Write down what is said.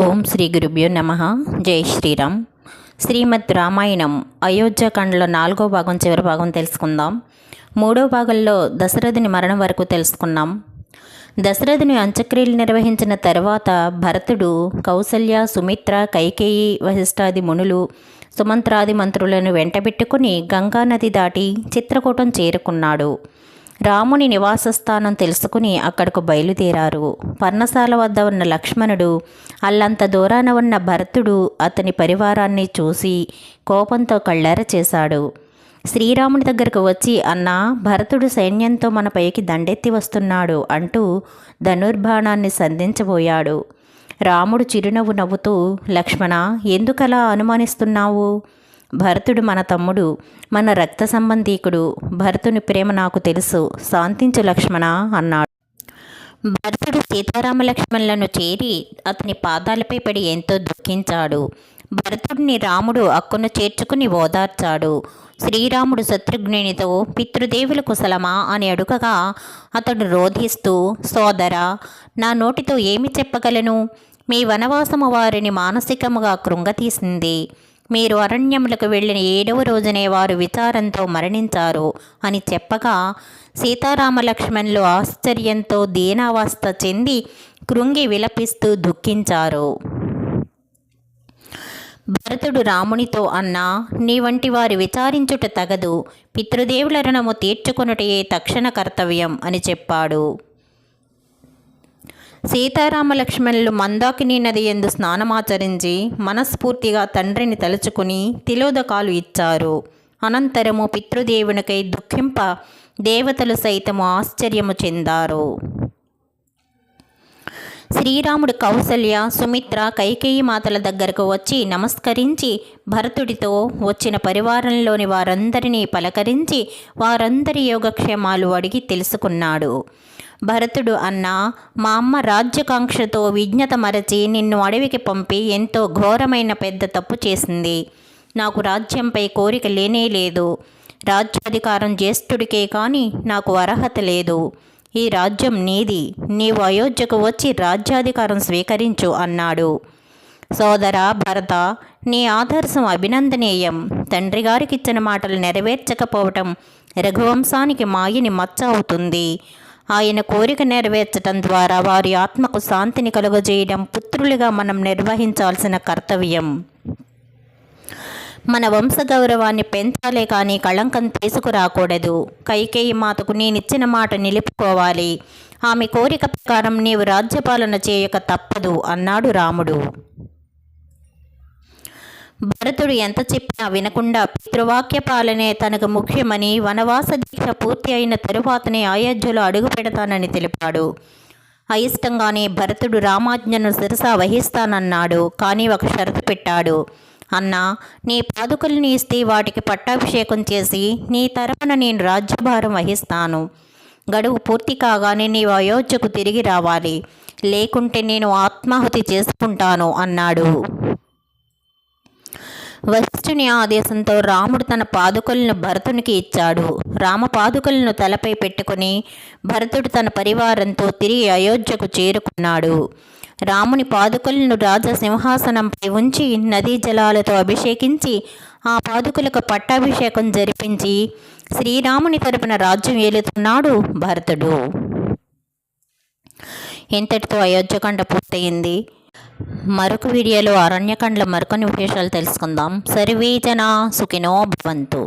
ఓం శ్రీ గురుభ్యో నమ. జై శ్రీరామ్. శ్రీమద్ రామాయణం అయోధ్యకాండలో నాలుగో భాగం చివరి భాగం తెలుసుకుందాం. మూడో భాగంలో దశరథుని మరణం వరకు తెలుసుకున్నాం. దశరథుని అంత్యక్రియలు నిర్వహించిన తర్వాత భరతుడు కౌసల్య సుమిత్ర కైకేయి వశిష్ఠాది మునులు సుమంత్రాది మంత్రులను వెంటబెట్టుకుని గంగానది దాటి చిత్రకూటం చేరుకున్నాడు. రాముని నివాస స్థానం తెలుసుకుని అక్కడకు బయలుదేరారు. పర్ణశాల వద్ద ఉన్న లక్ష్మణుడు అల్లంత దూరాన ఉన్న భరతుడు అతని పరివారాన్ని చూసి కోపంతో కళ్ళెర చేశాడు. శ్రీరాముని దగ్గరకు వచ్చి అన్నా భరతుడు సైన్యంతో మన పైకి దండెత్తి వస్తున్నాడు అంటూ ధనుర్బాణాన్ని సంధించబోయాడు. రాముడు చిరునవ్వు నవ్వుతూ లక్ష్మణ ఎందుకలా అనుమానిస్తున్నావు? భరతుడు మన తమ్ముడు మన రక్త సంబంధీకుడు భరతుని ప్రేమ నాకు తెలుసు శాంతించు లక్ష్మణ అన్నాడు. భరతుడు సీతారామ లక్ష్మణులను చేరి అతని పాదాలపై పడి ఎంతో దుఃఖించాడు. భరతుడిని రాముడు అక్కును చేర్చుకుని ఓదార్చాడు. శ్రీరాముడు శత్రుఘ్నునితో పితృదేవుల కుశలమా అని అడుగగా అతడు రోధిస్తూ సోదరా నా నోటితో ఏమి చెప్పగలను? మీ వనవాసము వారిని మానసికముగా కృంగతీసింది. మీరు అరణ్యములకు వెళ్ళిన ఏడవ రోజునే వారు విచారంతో మరణించారు అని చెప్పగా సీతారామలక్ష్మణులు ఆశ్చర్యంతో దీనావస్థ చెంది కృంగి విలపిస్తూ దుఃఖించారు. భరతుడు రామునితో అన్నా నీ వంటి వారి విచారించుట తగదు పితృదేవుల రుణము తీర్చుకొనుటయే తక్షణ కర్తవ్యం అని చెప్పాడు. సీతారామ లక్ష్మణులు మందాకిని నది ఎందు స్నానమాచరించి మనస్ఫూర్తిగా తండ్రిని తలుచుకుని తిలోదకాలు ఇచ్చారు. అనంతరము పితృదేవునికై దుఃఖింప దేవతలు సైతము ఆశ్చర్యము చెందారు. శ్రీరాముడు కౌసల్య సుమిత్ర కైకేయి మాతల దగ్గరకు వచ్చి నమస్కరించి భరతుడితో వచ్చిన పరివారంలోని వారందరినీ పలకరించి వారందరి యోగక్షేమాలు అడిగి తెలుసుకున్నాడు. భరతుడు అన్నా మా అమ్మ రాజ్యకాంక్షతో విజ్ఞత మరచి నిన్ను అడవికి పంపి ఎంతో ఘోరమైన పెద్ద తప్పు చేసింది. నాకు రాజ్యంపై కోరిక లేనే లేదు. రాజ్యాధికారం జ్యేష్ఠుడికే కానీ నాకు అర్హత లేదు. ఈ రాజ్యం నీది. నీవు అయోధ్యకు వచ్చి రాజ్యాధికారం స్వీకరించు అన్నాడు. సోదర భరత నీ ఆదర్శం అభినందనీయం. తండ్రి గారికి ఇచ్చిన మాటలు నెరవేర్చకపోవటం రఘువంశానికి మాయని మచ్చ అవుతుంది. ఆయన కోరిక నెరవేర్చటం ద్వారా వారి ఆత్మకు శాంతిని కలుగజేయడం పుత్రులుగా మనం నిర్వహించాల్సిన కర్తవ్యం. మన వంశగౌరవాన్ని పెంచాలే కానీ కళంకం తీసుకురాకూడదు. కైకేయి మాతకు నేనిచ్చిన మాట నిలుపుకోవాలి. ఆమె కోరిక ప్రకారం నీవు రాజ్యపాలన చేయక తప్పదు అన్నాడు రాముడు. భరతుడు ఎంత చెప్పినా వినకుండా పితృవాక్య పాలనే తనకు ముఖ్యమని వనవాస దీక్ష పూర్తి అయిన తరువాతనే అయోధ్యలో అడుగు పెడతానని తెలిపాడు. అయిష్టంగానే భరతుడు రామాజ్ఞను శిరస వహిస్తానన్నాడు కానీ ఒక షరతు పెట్టాడు. అన్నా నీ పాదుకల్ని ఇస్తే వాటికి పట్టాభిషేకం చేసి నీ తరపున నేను రాజ్యభారం వహిస్తాను. గడువు పూర్తి కాగానే నీవు అయోధ్యకు తిరిగి రావాలి. లేకుంటే నేను ఆత్మాహుతి చేసుకుంటాను అన్నాడు. వశిష్ఠుని ఆదేశంతో రాముడు తన పాదుకలను భరతునికి ఇచ్చాడు. రామ పాదుకలను తలపై పెట్టుకుని భరతుడు తన పరివారంతో తిరిగి అయోధ్యకు చేరుకున్నాడు. రాముని పాదుకలను రాజసింహాసనంపై ఉంచి నదీ జలాలతో అభిషేకించి ఆ పాదుకలకు పట్టాభిషేకం జరిపించి శ్రీరాముని తరపున రాజ్యం ఏలుతున్నాడు భరతుడు. ఇంతటితో అయోధ్యకాండ పూర్తయింది. మరొక వీడియోలో అరణ్యకండ్ల మరికొన్ని విశేషాలు తెలుసుకుందాం. సర్వే జన సుఖినో భవంతు.